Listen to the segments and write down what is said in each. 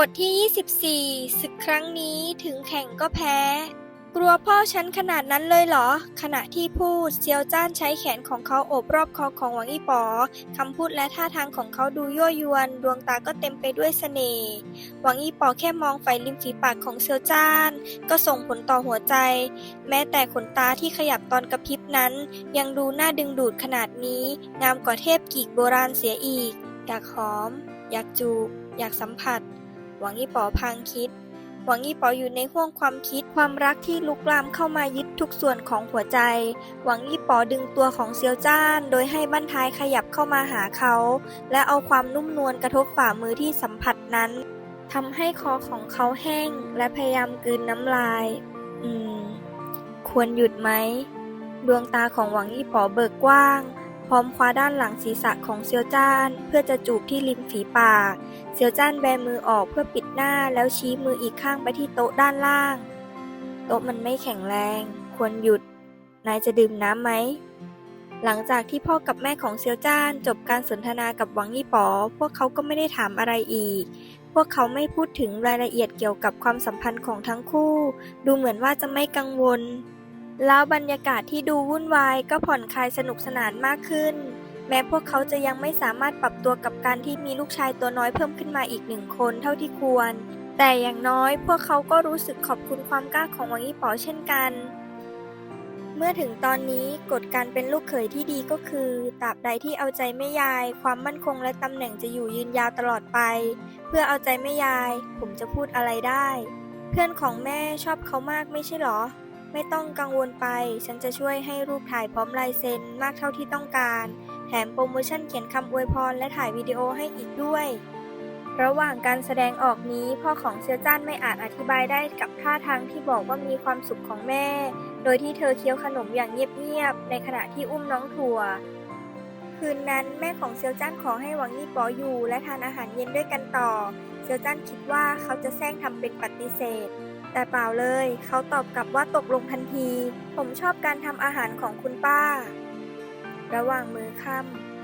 บทที่ 24 ศึกครั้งนี้ถึงแข่งก็แพ้ กลัวพ่อฉันขนาดนั้นเลยเหรอ ขณะที่พูดเซียวจ้านใช้แขนของเขาโอบรอบคอของหวังอี้ป๋อคำพูดและท่าทางของเขาดูยั่วยวน ดวงตาก็เต็มไปด้วยเสน่ห์หวังอี้ป๋อแค่มองไฟริมฝีปากของเซียวจ้าน ก็ส่งผลต่อหัวใจ แม้แต่ขนตาที่ขยับตอนกระพริบนั้น ยังดูน่าดึงดูดขนาดนี้ งามกว่าเทพกีกโบราณเสียอีก อยากหอม อยากจูบ อยากสัมผัส วังอี้ป๋อพังคิด หวังอี้ป๋ออยู่ในห่วงความคิดความรักที่ลุกลามเข้ามายึดทุกส่วนของหัวใจ หวังอี้ป๋อดึงตัวของเซียวจ้าน โดยให้บั้นท้ายขยับเข้ามาหาเขา และเอาความนุ่มนวลกระทบฝ่ามือที่สัมผัสนั้นทำให้คอของเขาแห้งและพยายามกลืนน้ำลาย อืม ควรหยุดไหม ดวงตาของหวังอี้ป๋อเบิกกว้าง พร้อมคว้าด้านหลังศีรษะของเซียวจ้าน เพื่อจะจูบที่ริมฝีปาก เซียวจ้านแบมือออกเพื่อปิดหน้าแล้วชี้มืออีกข้างไปที่โต๊ะด้านล่าง โต๊ะมันไม่แข็งแรง ควรหยุด นายจะดื่มน้ำไหม หลังจากที่พ่อกับแม่ของเซียวจ้านจบการสนทนากับหวังยี่ป๋อ พวกเขาก็ไม่ได้ถามอะไรอีก พวกเขาไม่พูดถึงรายละเอียดเกี่ยวกับความสัมพันธ์ของทั้งคู่ ดูเหมือนว่าจะไม่กังวล แล้วบรรยากาศที่ดูวุ่นวายก็ผ่อนคลายสนุกสนานมากขึ้น แม้พวกเขาจะยังไม่สามารถปรับตัวกับการที่มีลูกชายตัวน้อยเพิ่มขึ้นมาอีกหนึ่งคนเท่าที่ควร แต่อย่างน้อยพวกเขาก็รู้สึกขอบคุณความกล้าของวังอี้ป๋อเช่นกัน เมื่อถึงตอนนี้กฎการเป็นลูกเขยที่ดีก็คือตราบใดที่เอาใจแม่ยาย ความมั่นคงและตำแหน่งจะอยู่ยืนยาวตลอดไป เพื่อเอาใจแม่ยาย ผมจะพูดอะไรได้ เพื่อนของแม่ชอบเขามากไม่ใช่หรอ ไม่ต้องกังวลไป ฉันจะช่วยให้รูปถ่ายพร้อมลายเซ็นมากเท่าที่ต้องการ แถมโปรโมชั่นเขียนคำอวยพรและถ่ายวิดีโอให้อีกด้วย ระหว่างการแสดงออกนี้พ่อของเซียวจ้านไม่อาจอธิบายได้กับท่าทางที่บอกว่ามีความสุขของแม่ โดยที่เธอเคี้ยวขนมอย่างเงียบๆในขณะที่อุ้มน้องถั่ว คืนนั้นแม่ของเซียวจ้านขอให้หวังยี่ปออยู่ และทานอาหารเย็นด้วยกันต่อ เซียวจ้านคิดว่าเขาจะแซงทำเป็นปฏิเสธ แต่เปล่าเลย เขาตอบกลับว่าตกลงทันที ผมชอบการทำอาหารของคุณป้า ระหว่างมือค่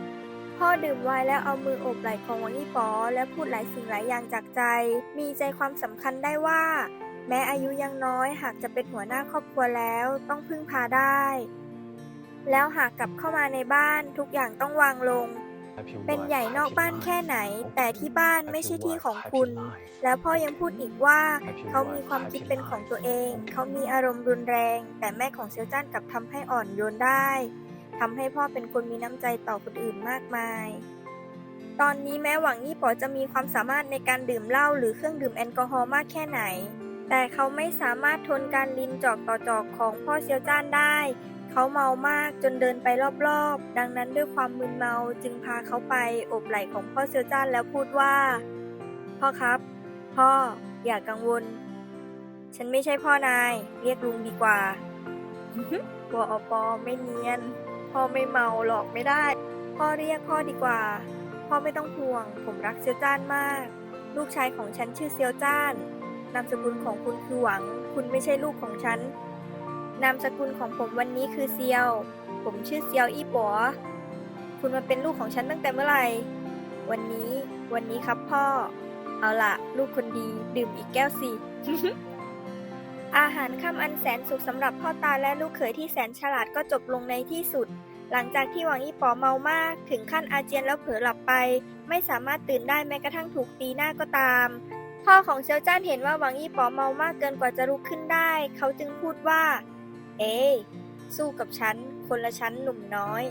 ำพ่อดื่มไวน์แล้วเอามือโอบไหล่ของวังยี่ปอ และพูดหลายสิ่งหลายอย่างจากใจ มีใจความสำคัญได้ว่า แม้อายุยังน้อยหากจะเป็นหัวหน้าครอบครัวแล้วต้องพึ่งพาได้ แล้วหากกลับเข้ามาในบ้านทุกอย่างต้องวางลง เป็นใหญ่นอกบ้านแค่ไหน แต่ที่บ้านไม่ใช่ที่ของคุณ แล้วพ่อยังพูดอีกว่าเขามีความคิดเป็นของตัวเอง เขามีอารมณ์รุนแรง แต่แม่ของเซียวจ้านกลับทำให้อ่อนโยนได้ทำให้พ่อเป็นคนมีน้ำใจต่อคนอื่นมากมาย ตอนนี้แม้หวังยี่ป๋อจะมีความสามารถในการดื่มเหล้าหรือเครื่องดื่มแอลกอฮอล์มากแค่ไหน แต่เขาไม่สามารถทนการลินจอกต่อจอกของพ่อเซียวจ้านได้ เขาเมามากจนเดินไปรอบๆ ดังนั้นด้วยความมึนเมาจึงพาเขาไปโอบไหล่ของพ่อเซียวจ้านแล้วพูดว่า พ่อครับ พ่ออย่ากังวล ฉันไม่ใช่พ่อนาย เรียกลุงดีกว่าวอปอไม่เนียน พ่อไม่เมาหรอกไม่ได้ พ่อเรียกพ่อดีกว่า พ่อไม่ต้องห่วง ผมรักเซียวจ้านมาก ลูกชายของฉันชื่อเซียวจ้าน นามสกุลของคุณคือหวัง คุณไม่ใช่ลูกของฉัน นามสกุลของผมวันนี้คือเซียว ผมชื่อเซียวอี้ป๋อคุณมาเป็นลูกของฉันตั้งแต่เมื่อไหร่ วันนี้ วันนี้ครับพ่อ เอาล่ะลูกคนดีดื่มอีกแก้วสิ อาหารค่ำอันแสนสุขสำหรับพ่อตาและลูกเขยที่แสนฉลาดก็จบลงในที่สุด หลังจากที่หวังอี้ป๋อเมามาก ถึงขั้นอาเจียนแล้วเผลอหลับไป ไม่สามารถตื่นได้แม้กระทั่งถูกตีหน้าก็ตามพ่อของเซียวจ้านเห็นว่าหวังอี้ป๋อเมามากเกินกว่าจะลุกขึ้นได้ เขาจึงพูดว่า เอ สู้กับฉัน คนละชั้นหนุ่มน้อย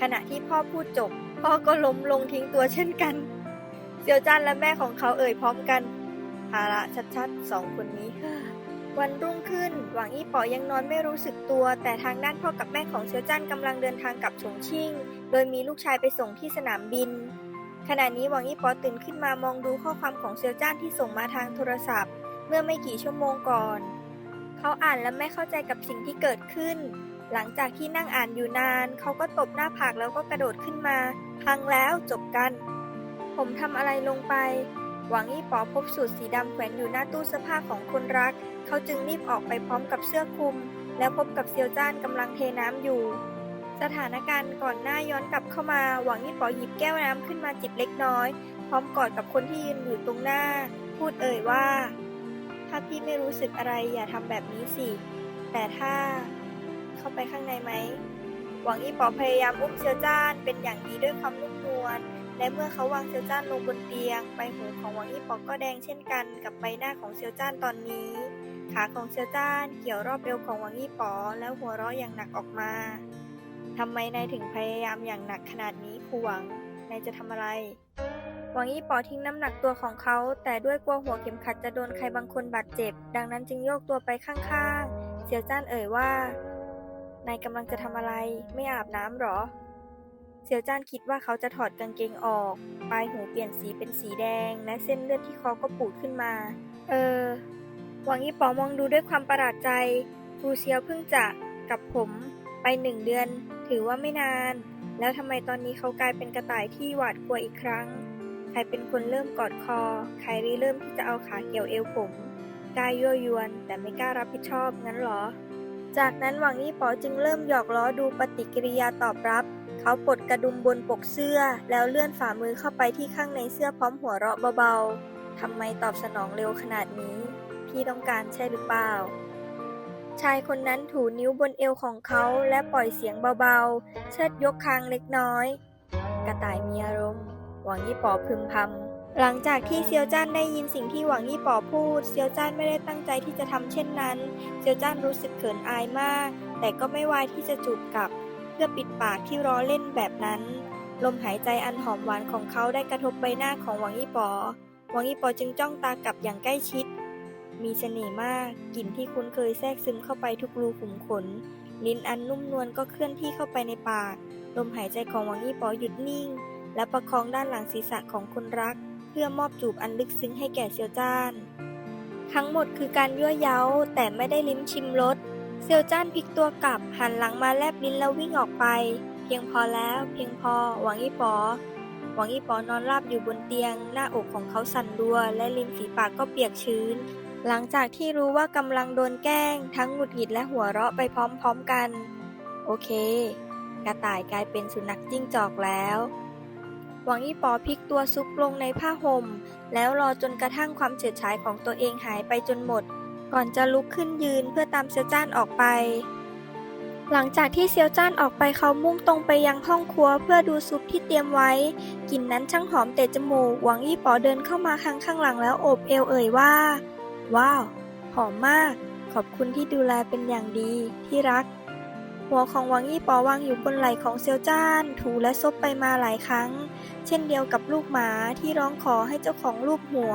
ขณะที่พ่อพูดจบ พ่อก็ล้มลงทิ้งตัวเช่นกัน เซียวจ้านและแม่ของเขาเอ่ยพร้อมกันภาระชัดๆสองคนนี้ วันรุ่งขึ้น หวังอี้ป๋อยังนอนไม่รู้สึกตัว แต่ทางด้านพ่อกับแม่ของเซียวจ้านกำลังเดินทางกลับฉงชิ่ง โดยมีลูกชายไปส่งที่สนามบินขณะนี้หวังอี้ป๋อตื่นขึ้นมามองดูข้อความของเซียวจ้านที่ส่งมาทางโทรศัพท์ เมื่อไม่กี่ชั่วโมงก่อน เขาอ่านและไม่เข้าใจกับสิ่งที่เกิดขึ้น หลังจากที่นั่งอ่านอยู่นาน เขาก็ตบหน้าผากแล้วก็กระโดดขึ้นมา พังแล้วจบกัน ผมทำอะไรลงไป หวังอี้ป๋อพบสูทสีดำแขวนอยู่หน้าตู้เสื้อผ้าของคนรัก เขาจึงรีบออกไปพร้อมกับเสื้อคลุม แล้วพบกับเซียวจ้านกำลังเทน้ำอยู่ สถานการณ์ก่อนหน้าย้อนกลับเข้ามา หวังอี้ป๋อหยิบแก้วน้ำขึ้นมาจิบเล็กน้อย พร้อมกอดกับคนที่ยืนอยู่ตรงหน้า พูดเอ่ยว่า ถ้าพี่ไม่รู้สึกอะไรอย่าทำแบบนี้สิ แต่ถ้าเข้าไปข้างในไหม หวังอีป๋อพยายามอุ้มเซียวจ้านเป็นอย่างดีด้วยความนุ่มนวล และเมื่อเขาวางเซียวจ้านลงบนเตียง ใบหูของหวังอีป๋อก็แดงเช่นกันกับใบหน้าของเซียวจ้านตอนนี้ ขาของเซียวจ้านเกี่ยวรอบเอวของหวังอีป๋อแล้วหัวเราะอย่างหนักออกมาทำไมนายถึงพยายามอย่างหนักขนาดนี้ควงนายจะทำอะไร หวังอี้ป๋อทิ้งน้ำหนักตัวของเขา แต่ด้วยกลัวหัวเข็มขัดจะโดนใครบางคนบาดเจ็บ ดังนั้นจึงโยกตัวไปข้างๆ เสี่ยวจ้านเอ่ยว่านายกำลังจะทำอะไร ไม่อาบน้ำหรอ เสี่ยวจ้านคิดว่าเขาจะถอดกางเกงออก ปลายหูเปลี่ยนสีเป็นสีแดง และเส้นเลือดที่คอก็ปูดขึ้นมา เออ หวังอี้ป๋อมองดูด้วยความประหลาดใจครูเซียวเพิ่งจะกับผมไปหนึ่งเดือน ถือว่าไม่นาน แล้วทำไมตอนนี้เขากลายเป็นกระต่ายที่หวาดกลัวอีกครั้ง ใครเป็นคนเริ่มกอดคอ ใครริเริ่มที่จะเอาขาเกี่ยวเอวผมกล้ายั่วยวน แต่ไม่กล้ารับผิดชอบงั้นหรอ จากนั้นหวังอี้ป๋อจึงเริ่มหยอกล้อดูปฏิกิริยาตอบรับ เขาปลดกระดุมบนปกเสื้อ แล้วเลื่อนฝ่ามือเข้าไปที่ข้างในเสื้อพร้อมหัวเราะเบาๆทำไมตอบสนองเร็วขนาดนี้ พี่ต้องการใช่หรือเปล่า ชายคนนั้นถูนิ้วบนเอวของเขาและปล่อยเสียงเบาๆ เชิดยกคางเล็กน้อย กระต่ายมีอารมณ์ หวังยี่ป๋อพึมพำหลังจากที่เซียวจ้านได้ยินสิ่งที่หวังยี่ป๋อพูด เซียวจ้านไม่ได้ตั้งใจที่จะทำเช่นนั้น เซียวจ้านรู้สึกเขินอายมาก แต่ก็ไม่วายที่จะจูบกลับ เพื่อปิดปากที่ล้อเล่นแบบนั้น ลมหายใจอันหอมหวานของเขาได้กระทบใบหน้าของหวังยี่ป๋อหวังยี่ป๋อจึงจ้องตากลับอย่างใกล้ชิด มีเสน่ห์มากกลิ่นที่คุ้นเคยแทรกซึมเข้าไปทุกรูขุมขนลิ้นอันนุ่มนวลก็เคลื่อนที่เข้าไปในปาก ลมหายใจของหวังยี่ป๋อหยุดนิ่ง และประคองด้านหลังศีรษะของคนรัก เพื่อมอบจูบอันลึกซึ้งให้แก่เซียวจ้าน ทั้งหมดคือการยั่วเย้าแต่ไม่ได้ลิ้มชิมรสเซียวจ้านพลิกตัวกลับหันหลังมาแลบลิ้นแล้ววิ่งออกไป เพียงพอแล้ว เพียงพอ หวังยี่ป๋อหวังยี่ป๋อนอนราบอยู่บนเตียง หน้าอกของเขาสั่นรัว และริมฝีปากก็เปียกชื้น หลังจากที่รู้ว่ากำลังโดนแกล้ง ทั้งหงุดหงิดและหัวเราะไปพร้อมๆกัน โอเค กระต่ายกลายเป็นสุนัขจิ้งจอกแล้ว หวังยี่ป๋อพลิกตัวซุกลงในผ้าห่ม แล้วรอจนกระทั่งความเฉิดฉายของตัวเองหายไปจนหมด ก่อนจะลุกขึ้นยืนเพื่อตามเซียวจ้านออกไป หลังจากที่เซียวจ้านออกไปเขามุ่งตรงไปยังห้องครัวเพื่อดูซุปที่เตรียมไว้กลิ่นนั้นช่างหอมเตะจมูก หวังยี่ป๋อเดินเข้ามาข้างข้างหลังแล้วโอบเอวเอ่ยว่า ว้าว หอมมาก ขอบคุณที่ดูแลเป็นอย่างดีที่รัก หัวของวังยี่ป๋อวางอยู่บนไหล่ของเซียวจ้าน ถูและซบไปมาหลายครั้ง เช่นเดียวกับลูกหมาที่ร้องขอให้เจ้าของลูบหัว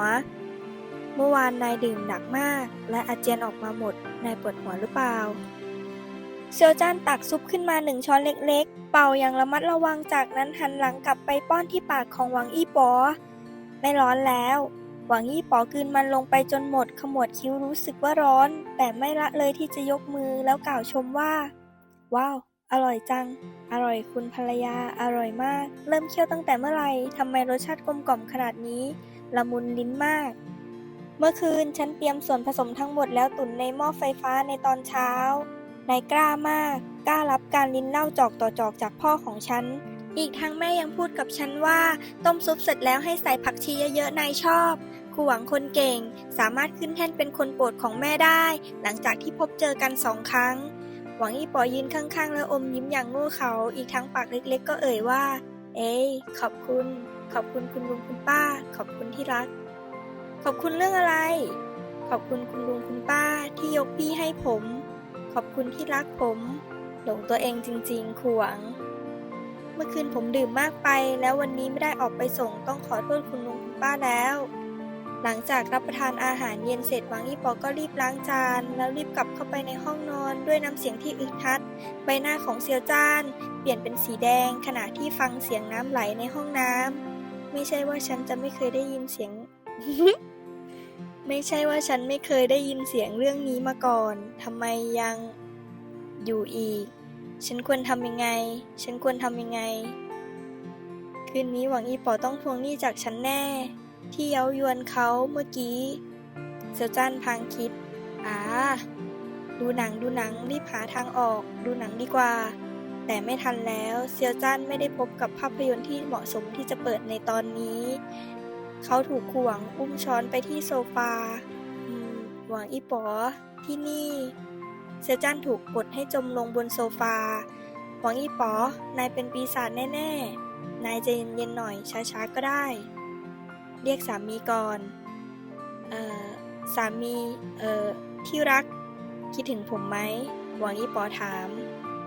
เมื่อวานนายดื่มหนักมาก และอาเจียนออกมาหมด นายปวดหัวหรือเปล่า เซียวจ้านตักซุปขึ้นมาหนึ่งช้อนเล็กๆ เป่าอย่างระมัดระวังจากนั้นหันหลังกลับไปป้อนที่ปากของวังอี้ป๋อไม่ร้อนแล้วหวังอี้ป๋อกลืนมันลงไปจนหมดขมวดคิ้วรู้สึกว่าร้อน แต่ไม่ละเลยที่จะยกมือแล้วกล่าวชมว่า ว้าว อร่อยจัง อร่อยคุณภรรยา อร่อยมาก เริ่มเคี่ยวตั้งแต่เมื่อไหร่ทำไมรสชาติกลมกล่อมขนาดนี้ ละมุนลิ้นมาก เมื่อคืนฉันเตรียมส่วนผสมทั้งหมดแล้วตุ๋นในหม้อไฟฟ้าในตอนเช้า นายกล้ามาก กล้ารับการลิ้นเล้าจอกต่อจอกจากพ่อของฉัน อีกทั้งแม่ยังพูดกับฉันว่า ต้มซุปเสร็จแล้วให้ใส่ผักชีเยอะๆ นายชอบครูหวังคนเก่ง สามารถขึ้นแท่นเป็นคนโปรดของแม่ได้ หลังจากที่พบเจอกันสองครั้ง หวังอีปอยืนข้างๆ แล้วอมยิ้มอย่างโง่เขา อีกทั้งปากเล็กๆ ก็เอ่ยว่า เอ้ยขอบคุณ ขอบคุณคุณลุงคุณป้า ขอบคุณที่รัก ขอบคุณเรื่องอะไร ขอบคุณคุณลุงคุณป้าที่ยกพี่ให้ผม ขอบคุณที่รักผม หลงตัวเองจริงๆครูหวังเมื่อคืนผมดื่มมากไป แล้ววันนี้ไม่ได้ออกไปส่งต้องขอโทษคุณลุงคุณป้าแล้ว หลังจากรับประทานอาหารเย็นเสร็จหวังยี่ปอก็รีบล้างจาน แล้วรีบกลับเข้าไปในห้องนอนด้วยน้ำเสียงที่อึดทัด ใบหน้าของเซียวจ้าน เปลี่ยนเป็นสีแดง ขณะที่ฟังเสียงน้ำไหลในห้องน้ำไม่ใช่ว่าฉันจะไม่เคยได้ยินเสียง ไม่ใช่ว่าฉันไม่เคยได้ยินเสียงเรื่องนี้มาก่อนทำไมยังอยู่อีก ฉันควรทำยังไง ฉันควรทำยังไง คืนนี้หวังอีปอต้องทวงหนี้จากฉันแน่ ที่เย้ายวนเขาเมื่อกี้เซลจันพางคิดอ่าดูหนังดูหนังรีบหาทางออก ดูหนังดีกว่า แต่ไม่ทันแล้วเซียวจันไม่ได้พบกับภาพยนตร์ที่เหมาะสมที่จะเปิดในตอนนี้ เขาถูกขวงอุ้มช้อนไปที่โซฟาหวังอีป๋อที่นี่ เซียจันถูกกดให้จมลงบนโซฟา หวังอีป๋อนายเป็นปีศาจแน่ ๆ นายใจเย็นๆหน่อยช้าๆก็ได้ เรียกสามีก่อน เอ่อ สามี เอ่อ ที่รัก คิดถึงผมไหม หวังอีป๋อถาม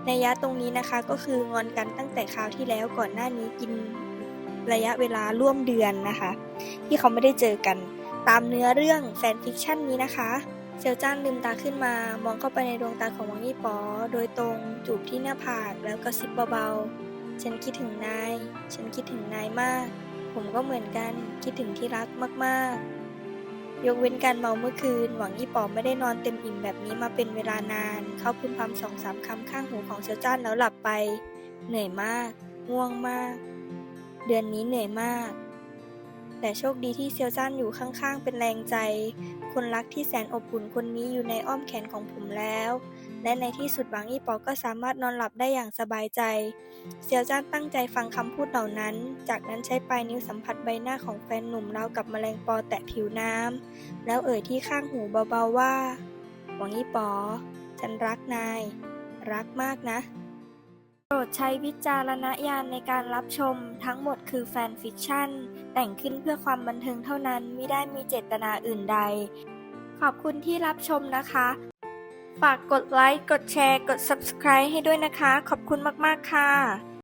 ในยะตรงนี้นะคะก็คืองอนกันตั้งแต่คราวที่แล้วก่อนหน้านี้กินระยะเวลาร่วมเดือนนะคะ ที่เขาไม่ได้เจอกัน ตามเนื้อเรื่องแฟนฟิกชันนี้นะคะเซียวจ้านลืมตาขึ้นมามองเข้าไปในดวงตาของวังยี่ปอ โดยตรงจูบที่หน้าผากแล้วก็ซิบเบาๆ ฉันคิดถึงนาย ฉันคิดถึงนายมาก ผมก็เหมือนกันคิดถึงที่รักมากๆ ยกเว้นการเมาเมื่อคืน หวังยี่ป๋อไม่ได้นอนเต็มอิ่มแบบนี้มาเป็นเวลานาน เขาพึมพำสองสามคำข้างหูของเซียวจ้านแล้วหลับไป เหนื่อยมาก ง่วงมาก เดือนนี้เหนื่อยมาก แต่โชคดีที่เซียวจ้านอยู่ข้างๆ เป็นแรงใจ คนรักที่แสนอบอุ่นคนนี้อยู่ในอ้อมแขนของผมแล้ว และในที่สุดหวังอี้ปอก็สามารถนอนหลับได้อย่างสบายใจ เซียวจ้านตั้งใจฟังคำพูดเหล่านั้น จากนั้นใช้ปลายนิ้วสัมผัสใบหน้าของแฟนหนุ่มราวกับแมลงปอแตะผิวน้ำ แล้วเอ่ยที่ข้างหูเบาๆว่า หวังอี้ปอ ฉันรักนาย รักมากนะ โปรดใช้วิจารณญาณในการรับชม ทั้งหมดคือแฟนฟิกชั่น แต่งขึ้นเพื่อความบันเทิงเท่านั้นไม่ได้มีเจตนาอื่นใด ขอบคุณที่รับชมนะคะ ฝากกดไลค์ กดแชร์ กด Subscribe ให้ด้วยนะคะ ขอบคุณมาก ๆ ค่ะ